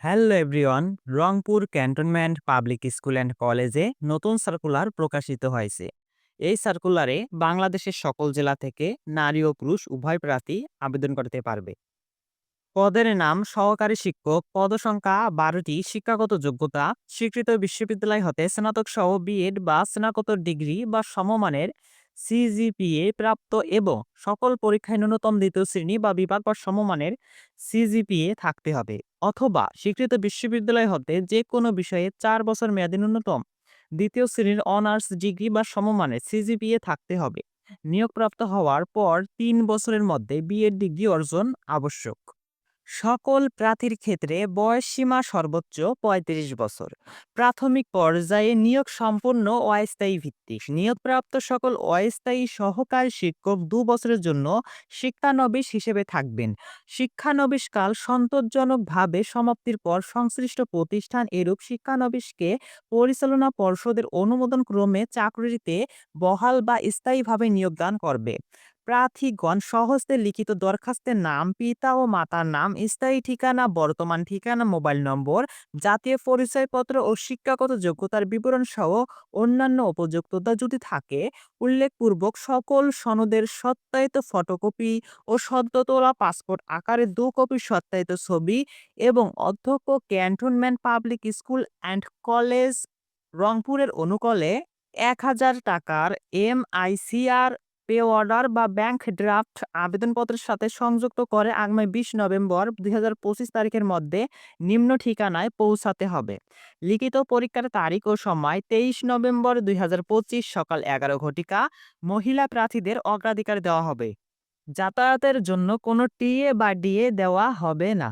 Hello everyone Rangpur cantonment public school and কলেজে নতুন circular প্রকাশিত হয়েছে। এই সার্কুলারে বাংলাদেশের সকল জেলা থেকে নারী ও পুরুষ উভয় প্রার্থী আবেদন করতে পারবে। পদের নাম, সহকারী শিক্ষক পদসংখ্যা বারোটি, শিক্ষাগত যোগ্যতা স্বীকৃত বিশ্ববিদ্যালয় হতে স্নাতক সহ বিএড বা স্নাতকোত্তর ডিগ্রি বা সমমানের সিজিপিএ প্রাপ্ত এবং সকল পরীক্ষায় ন্যূনতম দ্বিতীয় শ্রেণি বা বিভাগ বা সমমানের সিজিপিএ থাকতে হবে। অথবা স্বীকৃত বিশ্ববিদ্যালয় হতে যে কোনো বিষয়ে চার বছর মেয়াদী ন্যূনতম দ্বিতীয় শ্রেণির অনার্স ডিগ্রি বা সমমানের সিজিপিএ থাকতে হবে। নিয়োগপ্রাপ্ত হওয়ার পর তিন বছরের মধ্যে বিএড ডিগ্রি অর্জন আবশ্যক। সকল প্রার্থীর ক্ষেত্রে বয়স সীমা সর্বোচ্চ ৩৫ বছর। প্রাথমিক পর্যায়ে নিয়োগ সম্পূর্ণ অস্থায়ী ভিত্তিক। নিয়োগপ্রাপ্ত সকল অস্থায়ী সহকারী শিক্ষক দু বছরের জন্য শিক্ষানবিশ হিসেবে থাকবেন। শিক্ষানবিশকাল সন্তোষজনকভাবে সমাপ্তির পর সংশ্লিষ্ট প্রতিষ্ঠান এরূপ শিক্ষানবিশকে পরিচালনা পর্ষদের অনুমোদন ক্রমে চাকরিতে বহাল বা স্থায়ীভাবে নিয়োগদান করবে। প্রার্থীগণ সহজে লিখিত দরখাস্তের নাম, পিতা ও মাতার নাম, স্থায়ী ঠিকানা, বর্তমান ঠিকানা, মোবাইল নম্বর, জাতীয় পরিচয়পত্র ও শিক্ষাগত যোগ্যতার বিবরণ সহ অন্যান্য উপযুক্ততা যদি থাকে, উল্লেখপূর্বক সকল সনদের সত্যায়িত ফটোকপি ও সদ্য তোলা পাসপোর্ট আকারে দু কপি সত্যায়িত ছবি এবং অধ্যক্ষ cantonment public school and college রংপুরের অনুকূলে এক হাজার টাকার এমআইসিআর পে অর্ডার বা ব্যাংক ড্রাফট আবেদনপত্রের সাথে সংযুক্ত করে আগামী বিশ নভেম্বর দুই তারিখের মধ্যে নিম্ন ঠিকানায় পৌঁছাতে হবে। লিখিত পরীক্ষার তারিখ ও সময় তেইশ নভেম্বর দুই হাজার পঁচিশ সকাল এগারো ঘটিকা মহিলা প্রার্থীদের অগ্রাধিকার দেওয়া হবে। যাতায়াতের জন্য কোনো টিএ বা ডিএ দেওয়া হবে না।